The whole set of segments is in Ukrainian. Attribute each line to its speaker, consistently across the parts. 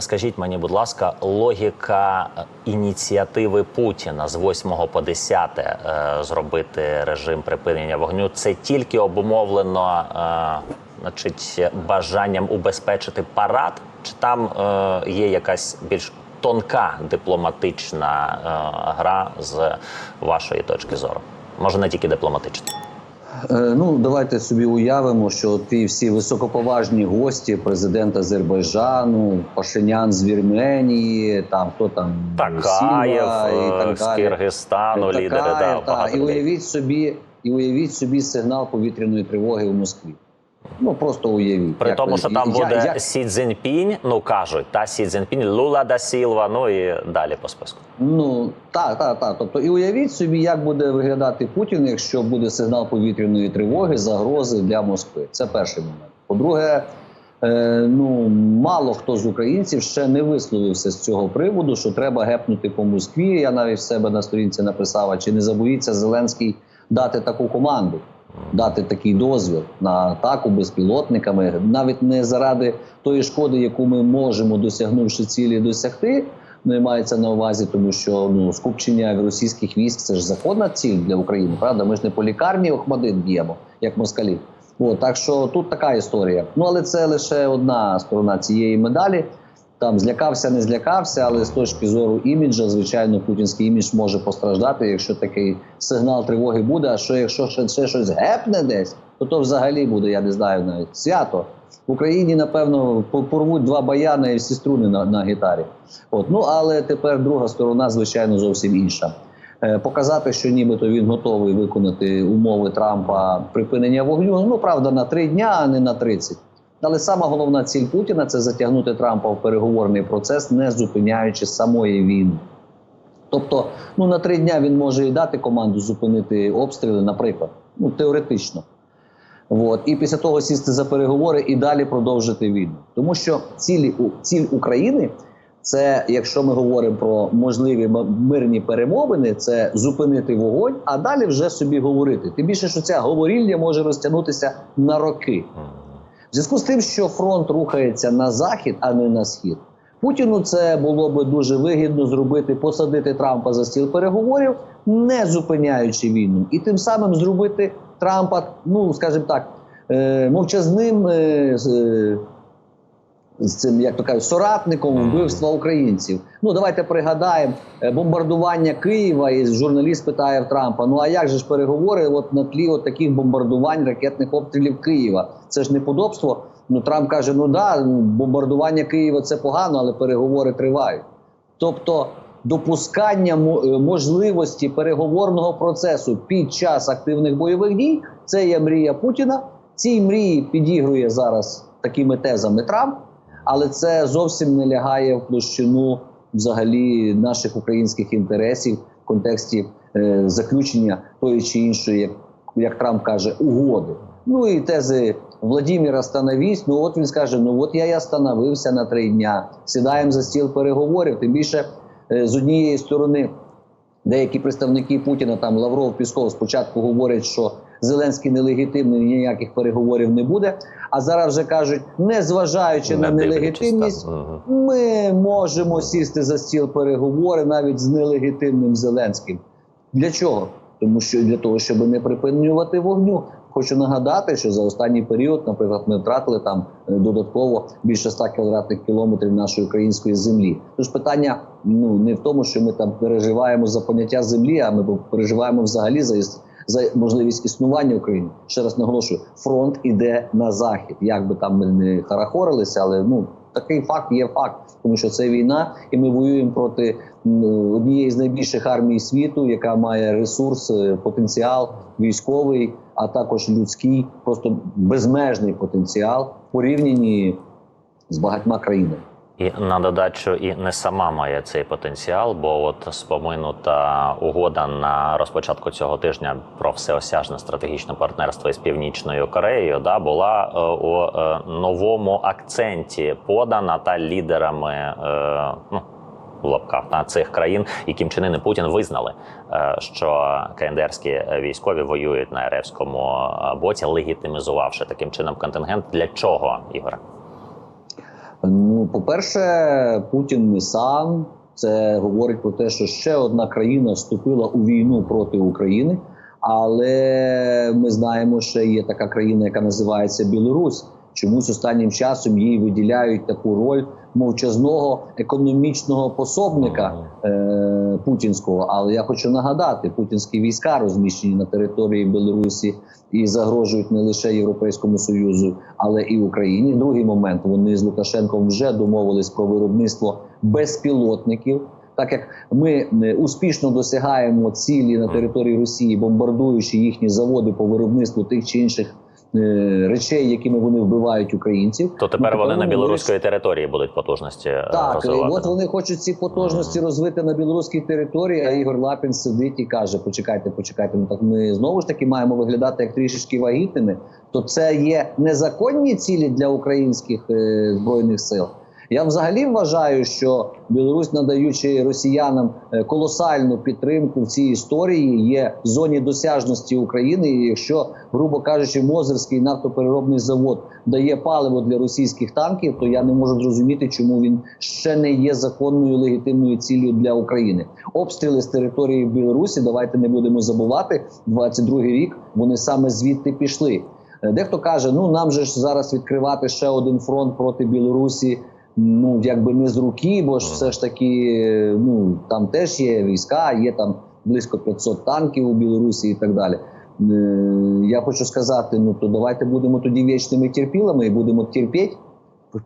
Speaker 1: скажіть мені, будь ласка, логіка е, ініціативи Путіна з 8 по 10 е, зробити режим припинення вогню це тільки обумовлено, е, значить, бажанням убезпечити парад, чи там є якась більш тонка дипломатична гра з вашої точки зору? Може, не тільки дипломатична.
Speaker 2: Е, Ну, давайте собі уявимо, що ті всі високоповажні гості, президент Азербайджану, Пашинян з Вірменії, там хто там
Speaker 1: Такаєв
Speaker 2: і
Speaker 1: е,
Speaker 2: так
Speaker 1: з. Киргизстану, лідери да,
Speaker 2: Такаєв, та, і уявіть собі, і уявіть собі сигнал повітряної тривоги в Москві. Ну просто уявіть.
Speaker 1: При
Speaker 2: Як
Speaker 1: тому,
Speaker 2: ви-
Speaker 1: що там буде
Speaker 2: я-
Speaker 1: Сі Цзіньпінь, ну кажуть, та Сі Цзіньпінь, Лула да Сілва, ну і далі по списку.
Speaker 2: Ну так, так, так. Тобто, і уявіть собі, як буде виглядати Путін, якщо буде сигнал повітряної тривоги, загрози для Москви. Це перший момент. По-друге, е, ну мало хто з українців ще не висловився з цього приводу, що треба гепнути по Москві. Я навіть в себе на сторінці написав, а чи не забоїться Зеленський дати таку команду. Дати такий дозвіл на атаку безпілотниками, навіть не заради тої шкоди, яку ми можемо, досягнувши цілі, досягти, не мається на увазі, тому що ну скупчення російських військ це ж законна ціль для України. Правда, ми ж не по лікарні Охмадит б'ємо, як москалі. От, так що тут така історія. Ну але це лише одна сторона цієї медалі. Там злякався, не злякався, але з точки зору іміджа, звичайно, путінський імідж може постраждати, якщо такий сигнал тривоги буде. А що якщо ще, ще щось гепне десь, то то взагалі буде, я не знаю, навіть свято. В Україні, напевно, по- порвуть два баяни і всі струни на, на гітарі. От ну але тепер друга сторона, звичайно, зовсім інша. Е, Показати, що нібито він готовий виконати умови Трампа припинення вогню. Ну правда, на три дня, а не на 30. Але сама головна ціль Путіна це затягнути Трампа в переговорний процес, не зупиняючи самої війни. Тобто, ну на три дня він може і дати команду зупинити обстріли, наприклад, ну теоретично. От. І після того сісти за переговори і далі продовжити війну. Тому що цілі, ціль України це, якщо ми говоримо про можливі мирні перемовини, це зупинити вогонь, а далі вже собі говорити. Тим більше, що ця говорільня може розтягнутися на роки. В зв'язку з тим, що фронт рухається на захід, а не на схід. Путіну це було би дуже вигідно зробити, посадити Трампа за стіл переговорів, не зупиняючи війну, і тим самим зробити Трампа, ну скажімо так, е, мовчазним е, з, цим, як то кажуть, соратником вбивства українців. Ну давайте пригадаємо е, бомбардування Києва. І журналіст питає в Трампа: ну а як же ж переговори? От на тлі от таких бомбардувань, ракетних обстрілів Києва? Це ж неподобство. Ну Трамп каже: ну да, ну, бомбардування Києва це погано, але переговори тривають. Тобто допускання е, можливості переговорного процесу під час активних бойових дій це є мрія Путіна. Цій мрії підігрує зараз такими тезами Трамп, але це зовсім не лягає в площину взагалі наших українських інтересів в контексті е, заключення тої чи іншої, як, як Трамп каже, угоди. Ну і тези Владимира становись. Ну от він скаже: ну от я і остановився на три дня. Сідаємо за стіл переговорів. Тим більше е, з однієї сторони деякі представники Путіна, там Лавров Пісков, спочатку говорять, що Зеленський нелегітимний, ніяких переговорів не буде. А зараз вже кажуть, не зважаючи на нелегітимність. Ми можемо сісти за стіл переговори навіть з нелегітимним Зеленським. Для чого? Тому що для того, щоб не припинювати вогню. Хочу нагадати, що за останній період, наприклад, ми втратили там е, додатково більше 100 квадратних кілометрів нашої української землі. Тож питання ну не в тому, що ми там переживаємо за поняття землі, а ми переживаємо взагалі за за можливість існування України. Ще раз наголошую, фронт іде на захід. Як би там ми не харахорилися, але ну такий факт є факт, тому що це війна, і ми воюємо проти однієї з найбільших армій світу, яка має ресурс, е, потенціал військовий, а також людський, просто безмежний потенціал в порівнянні з багатьма країнами.
Speaker 1: І на додачу, і не сама має цей потенціал, бо от споминута угода на розпочатку цього тижня про всеосяжне стратегічне партнерство із північною Кореєю, да була е, у е, новому акценті подана та лідерами. Е, ну, в лапках на цих країн, і Кім Чен Ын і Путін визнали, що КНДРські військові воюють на РФському боці, легітимізувавши таким чином контингент. Для чого Ігоре?
Speaker 2: Ну, по-перше, Путін не сам. Це говорить про те, що ще одна країна вступила у війну проти України. Але ми знаємо, що є така країна, яка називається Білорусь. Чомусь останнім часом їй виділяють таку роль мовчазного економічного пособника е, путінського. Але я хочу нагадати, путінські війська розміщені на території Білорусі і загрожують не лише Європейському Союзу, але і Україні. Другий момент вони з Лукашенком вже домовились про виробництво безпілотників. Так як ми е, успішно досягаємо цілі на території Росії, бомбардуючи їхні заводи по виробництву тих чи інших речей, якими вони вбивають українців,
Speaker 1: То тепер
Speaker 2: ну,
Speaker 1: вони на
Speaker 2: вони
Speaker 1: білоруської території будуть потужності е,
Speaker 2: так,
Speaker 1: розвивати.
Speaker 2: от вони хочуть ці потужності розвити на білоруській території. А Ігор Лапін сидить і каже: почекайте, почекайте. Ну так ми знову ж таки маємо виглядати як трішечки вагітними. То це є незаконні цілі для українських е, збройних сил. Я взагалі вважаю, що Білорусь, надаючи росіянам е, колосальну підтримку в цій історії, є в зоні досяжності України. І якщо, грубо кажучи, Мозерський нафтопереробний завод дає паливо для російських танків, то я не можу зрозуміти, чому він ще не є законною легітимною ціллю для України. Обстріли з території Білорусі. Давайте не будемо забувати. 22-й рік вони саме звідти пішли. Е, Дехто каже: ну нам же ж зараз відкривати ще один фронт проти Білорусі. Ну якби не з руки, бо ж все ж таки, ну там теж є війська, є там близько 500 танків у Білорусі і так далі. Е, Я хочу сказати: ну то давайте будемо тоді вічними терпілами і будемо терпіти,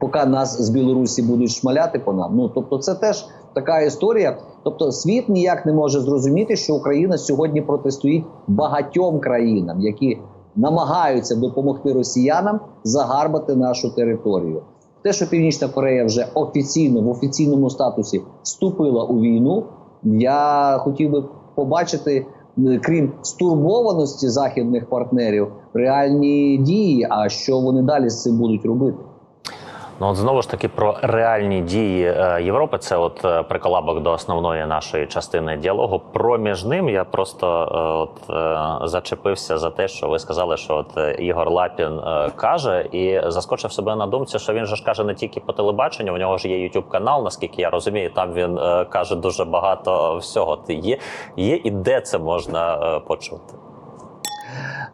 Speaker 2: поки нас з Білорусі будуть шмаляти по нам. Ну тобто, це теж така історія. Тобто, світ ніяк не може зрозуміти, що Україна сьогодні протистоїть багатьом країнам, які намагаються допомогти росіянам загарбати нашу територію. Те, що Північна Корея вже офіційно в офіційному статусі вступила у війну, я хотів би побачити, крім стурбованості західних партнерів, реальні дії. А що вони далі з цим будуть робити?
Speaker 1: Ну от знову ж таки про реальні дії е, Європи. Це от е, приколабок до основної нашої частини діалогу. Проміж ним я просто е, от зачепився за те, що ви сказали, що от Ігор Лапін каже, і заскочив себе на думці, що він же ж каже не тільки по телебаченню. У нього ж є youtube канал, наскільки я розумію. Там він каже дуже багато всього. Є, є і де це можна почути.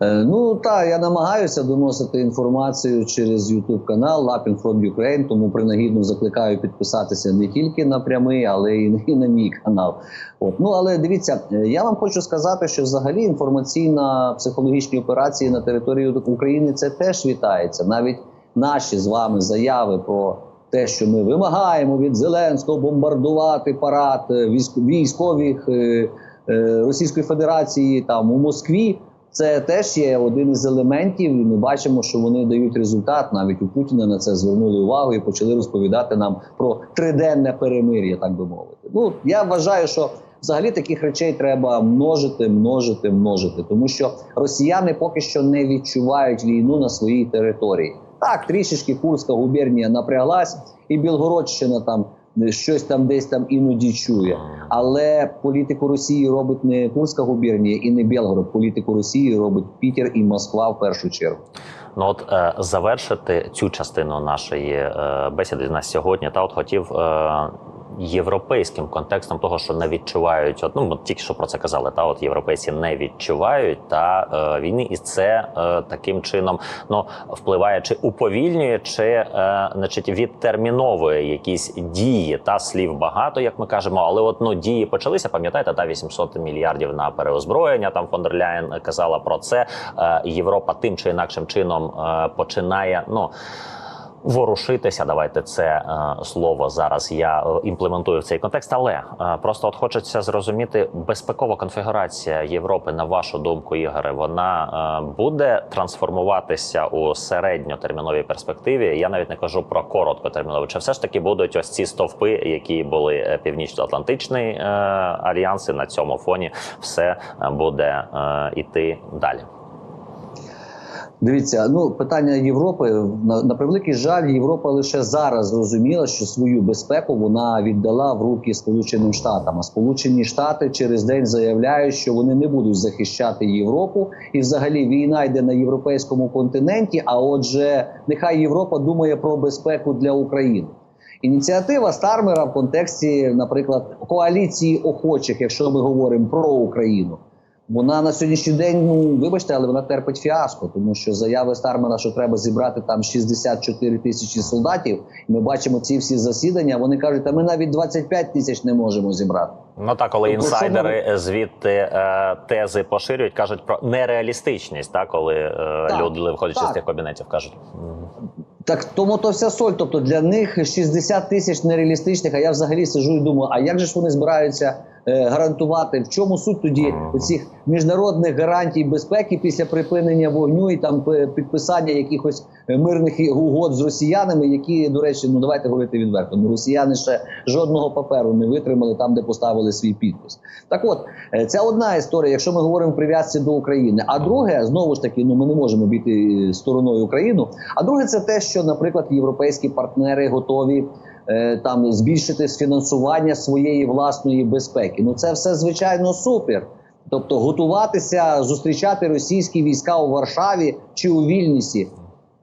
Speaker 2: Е, Ну так, я намагаюся доносити інформацію через YouTube канал Lapin from Ukraine, тому принагідно закликаю підписатися не тільки на прямий, але й на мій канал. От. Ну але дивіться, е, я вам хочу сказати, що взагалі інформаційна психологічні операції на території України це теж вітається. Навіть наші з вами заяви про те, що ми вимагаємо від Зеленського бомбардувати парад е, військ- військових Російської Федерації там у Москві. Це теж є один із елементів. і Ми бачимо, що вони дають результат. Навіть у Путіна на це звернули увагу і почали розповідати нам про триденне перемир'я, так би мовити. Ну я вважаю, що взагалі таких речей треба множити, множити, множити, тому що росіяни поки що не відчувають війну на своїй території. Так, трішечки Курська губернія напряглась, і Білгородщина там щось там десь там іноді чує. Але політику Росії робить не Курська губернія і не Білгород. Політику Росії робить Пітер і Москва в першу чергу.
Speaker 1: Ну от е, завершити цю частину нашої е, бесіди на сьогодні. Та от хотів е, європейським контекстом того, що не відчувають. От, ну ми тільки що про це казали. Та от європейці не відчувають та е, війни, і це е, таким чином ну впливає чи уповільнює, чи е, значить відтерміновує якісь дії та слів багато, як ми кажемо. Але от ну дії почалися. Пам'ятаєте, та 800 мільярдів на переозброєння. Там фон казала про це. Е, Європа тим чи інакшим чином е, починає ну. Ворушитися, давайте це е, слово зараз я е, імплементую в цей контекст, але е, просто от хочеться зрозуміти безпекова конфігурація Європи, на вашу думку, Ігоре, вона буде трансформуватися у середньотерміновій перспективі. Я навіть не кажу про короткотермінові. Чи все ж таки будуть ось ці стовпи, які були північно-атлантичний альянс, і на цьому фоні все буде іти далі.
Speaker 2: Дивіться, ну питання Європи на, на превеликий жаль, Європа лише зараз зрозуміла, що свою безпеку вона віддала в руки Сполученим Штатам. А Сполучені Штати через день заявляють, що вони не будуть захищати Європу, і взагалі війна йде на європейському континенті. А отже, нехай Європа думає про безпеку для України. Ініціатива Стармера в контексті, наприклад, коаліції охочих, якщо ми говоримо про Україну. Вона на сьогоднішній день, ну вибачте, але вона терпить фіаско, тому що заяви Стармена, що треба зібрати там 64 тисячі солдатів. І ми бачимо ці всі засідання. Вони кажуть, а ми навіть 25 тисяч не можемо зібрати.
Speaker 1: Ну так, коли
Speaker 2: Тобто,
Speaker 1: інсайдери е, звідти е, тези поширюють, кажуть про нереалістичність, так коли е,
Speaker 2: Так,
Speaker 1: люди, виходячи з тих кабінетів, кажуть.
Speaker 2: Так тому то вся соль. Тобто для них 60 тисяч нереалістичних. А я взагалі сиджу і думаю, а як же ж вони збираються гарантувати? В чому суть тоді оцих міжнародних гарантій безпеки після припинення вогню і там підписання якихось е, мирних угод з росіянами, які, до речі, ну давайте говорити відверто. Ну росіяни ще жодного паперу не витримали там, де поставили свій підпис. Так от е, це одна історія, якщо ми говоримо прив'язці до України. А друге, знову ж таки, ну ми не можемо бійти стороною Україну. А друге, це те, що, наприклад, європейські партнери готові е, там збільшити фінансування своєї власної безпеки. Ну це все звичайно супер. Тобто готуватися зустрічати російські війська у Варшаві чи у Вільнісі.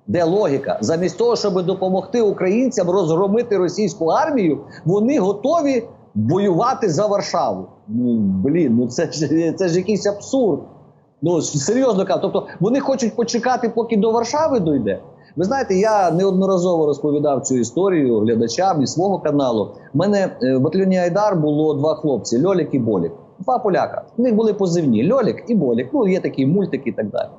Speaker 2: Де логіка? Замість того, щоб допомогти українцям розгромити російську армію, вони готові воювати за Варшаву. Ну блін, ну це ж це ж якийсь абсурд. Ну серйозно кажу. Тобто вони хочуть почекати, поки до Варшави дойде. Ви знаєте, я неодноразово розповідав цю історію глядачам і свого каналу. У мене е, в батальйоні Айдар було два хлопці: Льолік і Болік. Два поляка. У них були позивні Льолік і Болік. Ну, є такі мультики і так далі.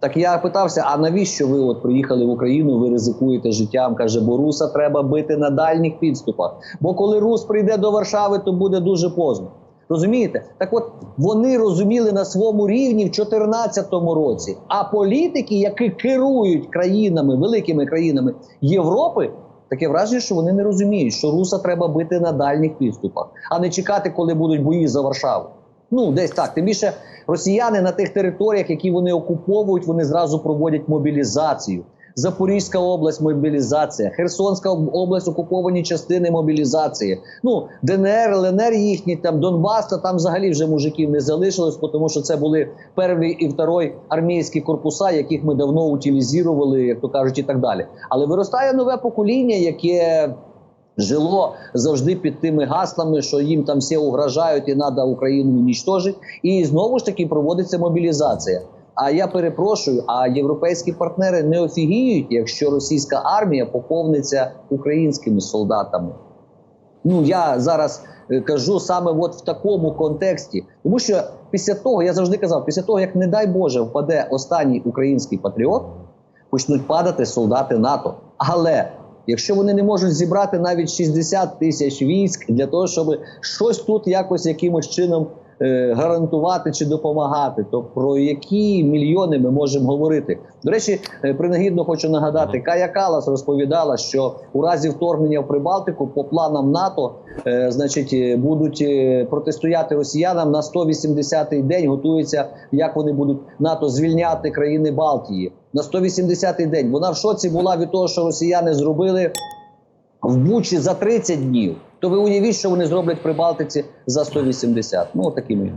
Speaker 2: Так я питався: а навіщо ви от приїхали в Україну? Ви ризикуєте життям? каже, бо руса треба бити на дальніх підступах. Бо коли рус прийде до Варшави, то буде дуже поздно. Розумієте? Так от вони розуміли на своєму рівні в 2014 році. А політики, які керують країнами, великими країнами Європи, таке враження, що вони не розуміють, що руса треба бити на дальніх підступах, а не чекати, коли будуть бої за Варшаву. Ну, десь так. Тим більше росіяни на тих територіях, які вони окуповують, вони зразу проводять мобілізацію. Запорізька область мобілізація, Херсонська область окуповані частини мобілізації. Ну ДНР, ЛНР їхні там Донбас, та там взагалі вже мужиків не залишилось, тому що це були перший і второй армійські корпуса, яких ми давно утилізували, як то кажуть, і так далі. Але виростає нове покоління, яке жило завжди під тими гаслами, що їм там всі угрожають і треба Україну унічтожити. І знову ж таки проводиться мобілізація. А я перепрошую, а європейські партнери не офігіють, якщо російська армія поповниться українськими солдатами. Ну я зараз е, кажу саме от в такому контексті, тому що після того я завжди казав, після того як не дай Боже впаде останній український патріот, почнуть падати солдати НАТО. Але якщо вони не можуть зібрати навіть 60 тисяч військ для того, щоб щось тут якось якимось чином гарантувати чи допомагати, то про які мільйони ми можемо говорити? До речі, е, принагідно хочу нагадати, Кая Калас розповідала, що у разі вторгнення в Прибалтику по планам НАТО, е, значить, е, будуть е, протистояти росіянам на 180-й день. Готується, як вони будуть НАТО звільняти країни Балтії на 180-й день. Вона в шоці була від того, що росіяни зробили в Бучі за 30 днів. То ви уявіть, що вони зроблять при Балтиці за 180. Ну, такими.